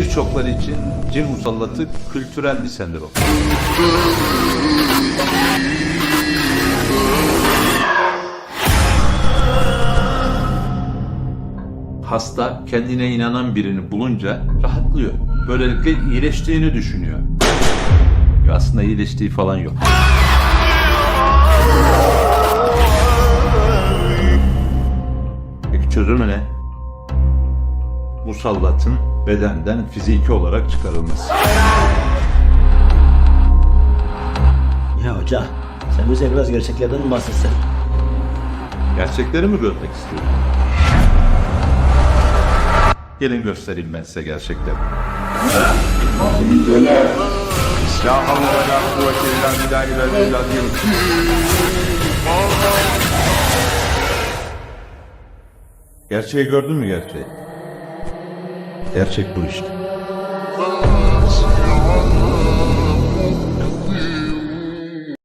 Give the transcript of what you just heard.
birçokları için cin musallatı kültürel bir sendrom. Hasta kendine inanan birini bulunca rahatlıyor. Böylelikle iyileştiğini düşünüyor. Aslında iyileştiği falan yok. Peki çözümü ne? Musallatın bedenden fiziki olarak çıkarılması. Ya hoca, sen bize biraz gerçeklerden mi bahsetsen? Gerçekleri mi görmek istiyorsun? Gelin göstereyim ben size gerçekleri. La havle ve la kuvvete illa billahi vel azim. Gerçeği gördün mü gerçeği? Gerçek bu işte.